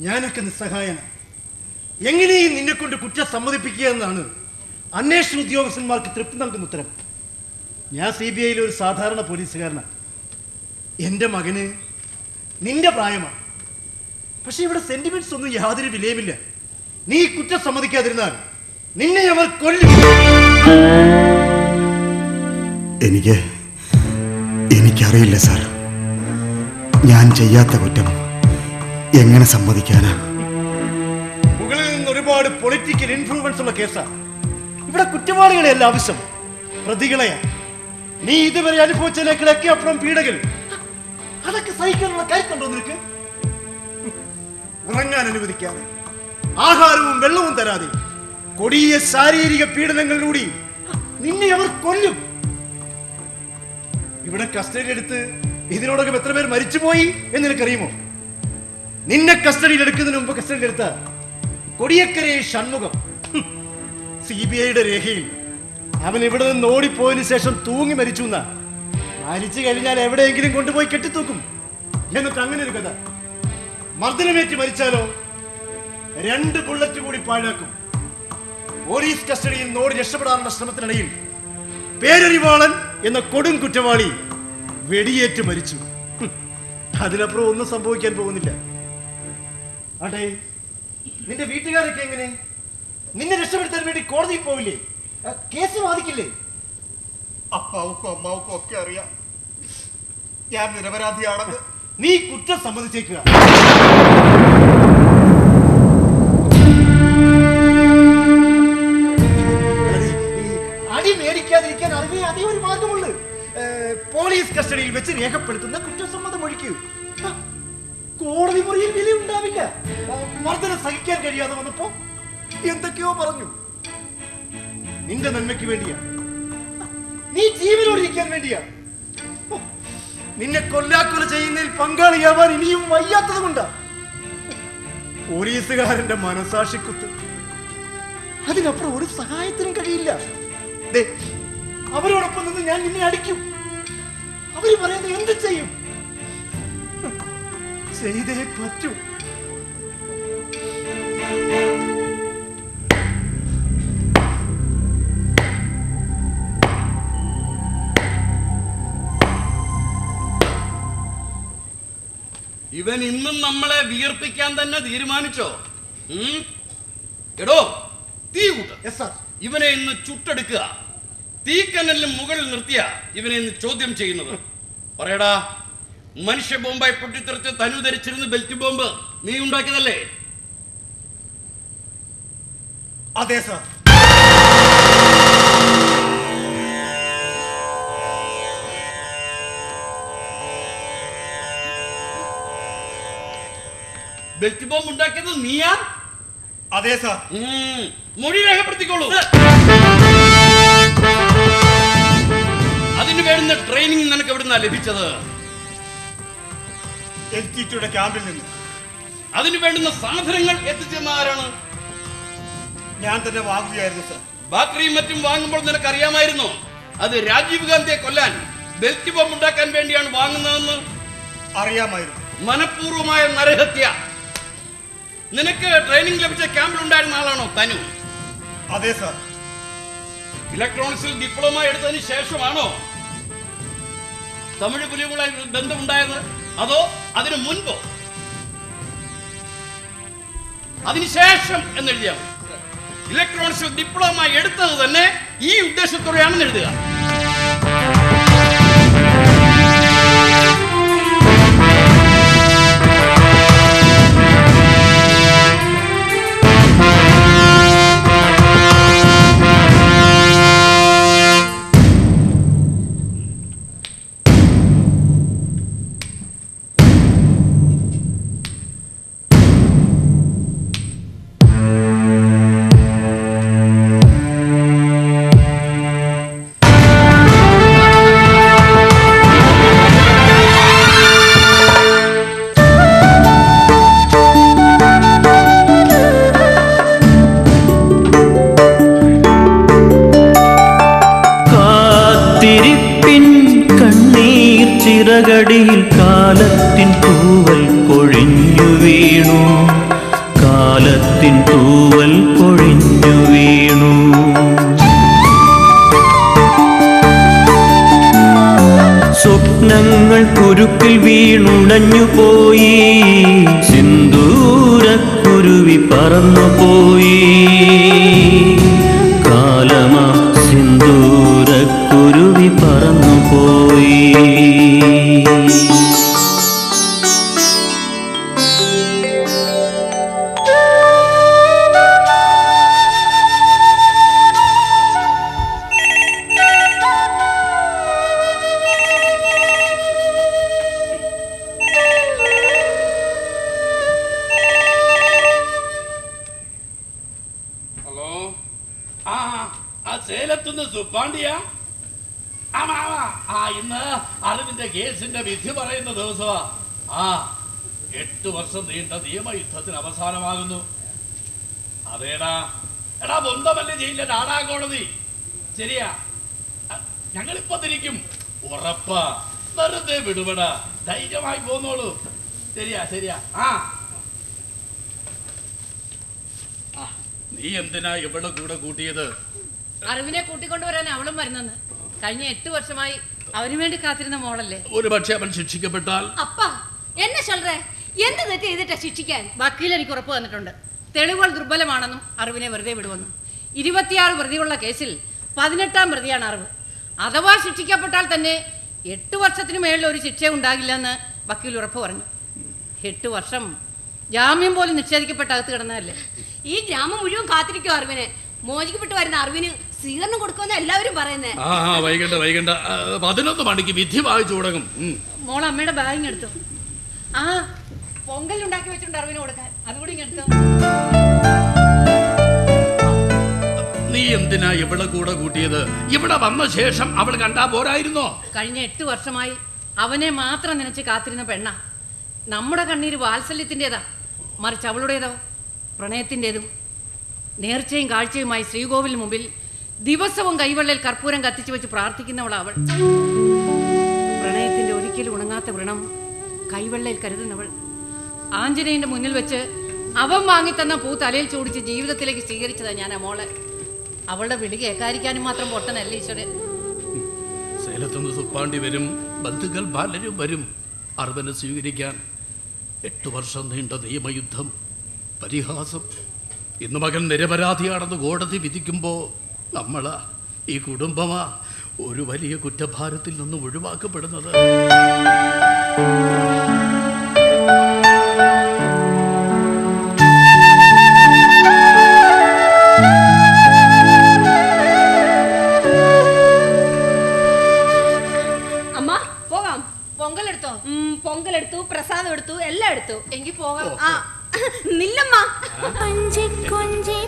നിസ്സഹായന. എങ്ങനെയും നിന്നെ കൊണ്ട് കുറ്റം സമ്മതിപ്പിക്കുക എന്നാണ് അന്വേഷണ ഉദ്യോഗസ്ഥന്മാർക്ക് തൃപ്തി നൽകുന്ന ഉത്തരം. ഞാൻ സി ബി ഐയിലെ ഒരു സാധാരണ പോലീസുകാരനാണ് എന്റെ മകന് നിന്റെ പ്രായമാണ് പക്ഷെ ഇവിടെ സെന്റിമെന്റ്സ് ഒന്നും യാതൊരു വിലയുമില്ല. നീ കുറ്റം സമ്മതിക്കാതിരുന്നാൽ നിന്നെ അവർ കൊല്ലും. എനിക്ക് എനിക്കറിയില്ല സാർ. ഞാൻ ചെയ്യാത്ത കുറ്റം. എങ്ങനെ സമ്മതിക്കാനാണ് മുകളിൽ നിന്ന് ഒരുപാട് പൊളിറ്റിക്കൽ ഇൻഫ്ലുവൻസ് ഉള്ള കേസാണ് ഇവിടെ കുറ്റവാളികളെ അല്ല ആവശ്യം. പ്രതികളെയാ. നീ ഇതുവരെ അനുഭവിച്ചതിനേക്കാളൊക്കെ അപ്പുറം പീഡകൾ അതൊക്കെ സഹിക്കാനുള്ള കൈ നിനക്ക്? ഉറങ്ങാൻ അനുവദിക്കാതെ. ആഹാരവും വെള്ളവും തരാതെ. കൊടിയ ശാരീരിക പീഡനങ്ങളിലൂടെ നിന്നെ അവർ കൊല്ലും. ഇവിടെ കസ്റ്റഡി എടുത്ത് ഇതിനോടകം എത്ര പേർ മരിച്ചുപോയി എന്ന് നിനക്കറിയുമോ? നിന്നെ കസ്റ്റഡിയിൽ എടുക്കുന്നതിന് മുമ്പ് കസ്റ്റഡിയിൽ എടുത്ത കൊടിയക്കരെ ഷൺമുഖം സി ബി ഐയുടെ രേഖയിൽ അവൻ ഇവിടെ നിന്ന് ഓടിപ്പോയതിനു ശേഷം തൂങ്ങി മരിച്ചു എന്നാ. മരിച്ചു കഴിഞ്ഞാൽ എവിടെയെങ്കിലും കൊണ്ടുപോയി കെട്ടിത്തൂക്കും. എന്നിട്ട് അങ്ങനെ ഒരു കഥ. മർദ്ദനമേറ്റ് മരിച്ചാലോ? രണ്ട് ബുള്ളറ്റ് കൂടി പാഴാക്കും. പോലീസ് കസ്റ്റഡിയിൽ നിന്ന് രക്ഷപ്പെടാനുള്ള ശ്രമത്തിനിടയിൽ പേരറിവാളൻ എന്ന കൊടും കുറ്റവാളി വെടിയേറ്റ് മരിച്ചു. അതിനപ്പുറം ഒന്നും സംഭവിക്കാൻ പോകുന്നില്ല. ആട്ടെ നിന്റെ വീട്ടുകാരൊക്കെ എങ്ങനെ? നിന്നെ രക്ഷപ്പെടുത്താൻ വേണ്ടി കോടതിയിൽ പോവില്ലേ? കേസ് വാദിക്കില്ലേ? അപ്പാവുക്കും അമ്മാവുക്കും ഒക്കെ അറിയാം. ഞാൻ നിരപരാധിയാണെന്ന്. നീ കുറ്റം സമ്മതിച്ചേക്കുക. അതെ, അടി മേടിക്കാതിരിക്കാൻ അറിവേ അതേ ഒരു മാർഗമുള്ളൂ. പോലീസ് കസ്റ്റഡിയിൽ വെച്ച് രേഖപ്പെടുത്തുന്ന കുറ്റസമ്മതം ഒഴിക്കൂ. കോടതി മുറിയിൽ വില ഉണ്ടാവില്ല. മർദ്ദനം സഹിക്കാൻ കഴിയാതെ വന്നപ്പോ എന്തൊക്കെയോ പറഞ്ഞു. നിന്റെ നന്മയ്ക്ക് വേണ്ടിയാ. നീ ജീവനോടിരിക്കാൻ വേണ്ടിയാ. നിന്നെ കൊല്ലാക്കൊല ചെയ്യുന്നതിൽ പങ്കാളിയാവാൻ ഇനിയും വയ്യാത്തത് കൊണ്ടാ. പോലീസുകാരന്റെ മനസാക്ഷിക്കുത്ത്. അതിനപ്പുറം ഒരു സഹായത്തിനും കഴിയില്ല. അവരോടൊപ്പം നിന്ന് ഞാൻ നിന്നെ അടിക്കും. അവർ പറയുന്നത് എന്ത് ചെയ്യും. ചെയ്തേ പറ്റൂ. ഇവൻ ഇന്നും നമ്മളെ വിയർപ്പിക്കാൻ തന്നെ തീരുമാനിച്ചോ? എടോ തീ കൂട്ട. ഇവനെ ഇന്ന് ചുട്ടെടുക്കുക. തീക്കനലിന് മുകളിൽ നിർത്തിയ ഇവനെ ഇന്ന് ചോദ്യം ചെയ്യുന്നത്. പറയടാ മനുഷ്യ ബോംബായി പൊട്ടിത്തെറിച്ച് തനു ധരിച്ചിരുന്ന ബെൽറ്റ് ബോംബ് നീ ഉണ്ടാക്കിയതല്ലേ? അതെ സർ. ബെൽറ്റ് ബോംബ് ഉണ്ടാക്കിയത് നീയാ? അതെ സർ. മൊഴി രേഖപ്പെടുത്തിക്കോളൂ. അതിന് വേണ്ടുന്ന ട്രെയിനിങ് നിനക്ക് എവിടുന്നാ ലഭിച്ചത്? എൽ ടി ടിയുടെ ക്യാമ്പിൽ നിന്ന്. അതിന് വേണ്ടുന്ന സാധനങ്ങൾ എത്തിച്ചെന്ന ആരാണ് ഞാൻ തന്നെ വാങ്ങുകയായിരുന്നു സർ. ബാക്കറിയും മറ്റും വാങ്ങുമ്പോൾ നിനക്ക് അറിയാമായിരുന്നു അത് രാജീവ് ഗാന്ധിയെ കൊല്ലാൻ ബെൽറ്റ് ബോംബ് ഉണ്ടാക്കാൻ വേണ്ടിയാണ് വാങ്ങുന്നതെന്ന്? അറിയാമായിരുന്നു. മനഃപൂർവമായ നരഹത്യ. നിനക്ക് ട്രെയിനിങ് ലഭിച്ച ക്യാമ്പിൽ ഉണ്ടായിരുന്ന ആളാണോ തനു? അതെ സർ. ഇലക്ട്രോണിക്സിൽ ഡിപ്ലോമ എടുത്തതിന് ശേഷമാണോ തമിഴ് പുലികളുമായി ബന്ധമുണ്ടായത് അതോ അതിനു മുൻപോ? അതിനുശേഷം എന്നെഴുതിയാൽ ഇലക്ട്രോണിക്സ് ഡിപ്ലോമ എടുത്തത് തന്നെ ഈ ഉദ്ദേശത്തോടെയാണെന്ന് എഴുതുക. ചിറകടിയിൽ കാലത്തിൻ തൂവൽ കൊഴിഞ്ഞു വീണു. കാലത്തിൻ തൂവൽ കൊഴിഞ്ഞു വീണു. സ്വപ്നങ്ങൾ കുരുക്കിൽ വീണുടഞ്ഞു പോയി. സിന്ദൂരക്കുരുവി പറന്നുപോയി കാലമാ അറിവിന്റെ കേസിന്റെ വിധി പറയുന്ന ദിവസമാ. ആ എട്ട് വർഷം നീണ്ട നിയമയുദ്ധത്തിന് അവസാനമാകുന്നു. അതേടാ. എടാ ബന്ധമല്ല ജയിലിലെ നാടാ കോടതി. ശരിയാ. ഞങ്ങളിപ്പോ തിരിക്കും. ഉറപ്പാ. വെറുതെ വിടുപട ധൈര്യമായി പോന്നോളൂ. ശരിയാ ശരിയാ. ആ, നീ എന്തിനാ ഇവിടെ കൂടെ കൂട്ടിയത്? അറിവിനെ കൂട്ടിക്കൊണ്ടുവരാൻ അവളും വരുന്നെന്ന്. കഴിഞ്ഞ എട്ട് വർഷമായി അവന് വേണ്ടി കാത്തിരുന്ന മോളല്ലേ? ഒരു പക്ഷേ അവൻ ശിക്ഷിക്കപ്പെട്ടാൽ അപ്പ എന്നെ ചൊല്ലേ. എന്ത് തെറ്റ് ചെയ്തിട്ടാ ശിക്ഷിക്കാൻ? വക്കീൽ എനിക്ക് ഉറപ്പ് തന്നിട്ടുണ്ട്. തെളിവുകൾ ദുർബലമാണെന്നും അറിവിനെ വെറുതെ വിടുമെന്നും. ഇരുപത്തിയാറ് പ്രതിയുള്ള കേസിൽ പതിനെട്ടാം പ്രതിയാണ് അറിവ്. അഥവാ ശിക്ഷിക്കപ്പെട്ടാൽ തന്നെ എട്ട് വർഷത്തിന് മേളിൽ ഒരു ശിക്ഷ ഉണ്ടാകില്ലെന്ന് വക്കീൽ ഉറപ്പ് പറഞ്ഞു. എട്ട് വർഷം ജാമ്യം പോലും നിഷേധിക്കപ്പെട്ട് അകത്ത് കിടന്നതല്ലേ? ഈ ഗ്രാമം മുഴുവൻ കാത്തിരിക്കും അറിവിനെ. മോചിക്കപ്പെട്ട് വരുന്ന അറിവിന് സ്വീകരണം കൊടുക്കുമെന്ന് എല്ലാവരും പറയുന്നേ. ആ ആ, വൈകണ്ട വൈകണ്ട. ആ, പതിനൊന്ന് മണിക്ക് വിധി വായിച്ചു തുടങ്ങും. ഉം. മോൾ അമ്മയുടെ ബാഗിങ് എടുത്തു. ആ പൊങ്കൽ ഉണ്ടാക്കി വെച്ചിട്ടുണ്ട് അറിവിന് കൊടുക്കാൻ. അതുകൂടി എടുത്തു. നീ എന്തിനാ ഇവിടെ കൂടെ കൂട്ടിയത്? ഇവിടെ വന്ന ശേഷം അവൾ കണ്ടാ പോരായിരുന്നോ? കഴിഞ്ഞ എട്ട് വർഷമായി അവനെ മാത്രം നനച്ച് കാത്തിരുന്ന പെണ്ണ. നമ്മുടെ കണ്ണീര് വാത്സല്യത്തിന്റെതാ. മറിച്ച് അവളുടേതോ? പ്രണയത്തിന്റെതും. നേർച്ചയും കാഴ്ചയുമായി ശ്രീകോവിലിന് മുമ്പിൽ ദിവസവും കൈവെള്ളയിൽ കർപ്പൂരം കത്തിച്ചു വെച്ച് പ്രാർത്ഥിക്കുന്നവൾ പ്രണയത്തിന്റെ ഒരിക്കലും ഉണങ്ങാത്ത വ്രണം കൈവെള്ളയിൽ കരുതുന്നവൾ. ആഞ്ജനേയന്റെ മുന്നിൽ വെച്ച് അവൻ വാങ്ങിത്തന്ന പൂ തലയിൽ ചൂടിച്ച് ജീവിതത്തിലേക്ക് സ്വീകരിച്ചതാ ഞാൻ ആ മോളെ. അവളുടെ വിളി കേൾക്കാതിരിക്കാനും മാത്രം പൊട്ടനല്ല ഈശ്വരൻ. സേലത്തുനിന്ന് സുപ്പാണ്ടി വരും ബന്ധുക്കൾ പലരും വരും. അർവനെ സ്വീകരിക്കാൻ വർഷം നീണ്ട നിയമയുദ്ധം പരിഹാസം. ഇന്ന് മകൻ നിരപരാധിയാണെന്ന് കോടതി വിധിക്കുമ്പോ നമ്മളാ ഈ കുടുംബമാ ഒരു വലിയ കുറ്റഭാരത്തിൽ നിന്ന് ഒഴിവാക്കപ്പെടുന്നത്. പൊങ്കലെടുത്തു? പ്രസാദം എടുത്തു എല്ലാം എടുത്തു. എങ്കിൽ പോകാം. നില്ലമ്മ. കൊഞ്ചി കൊഞ്ചി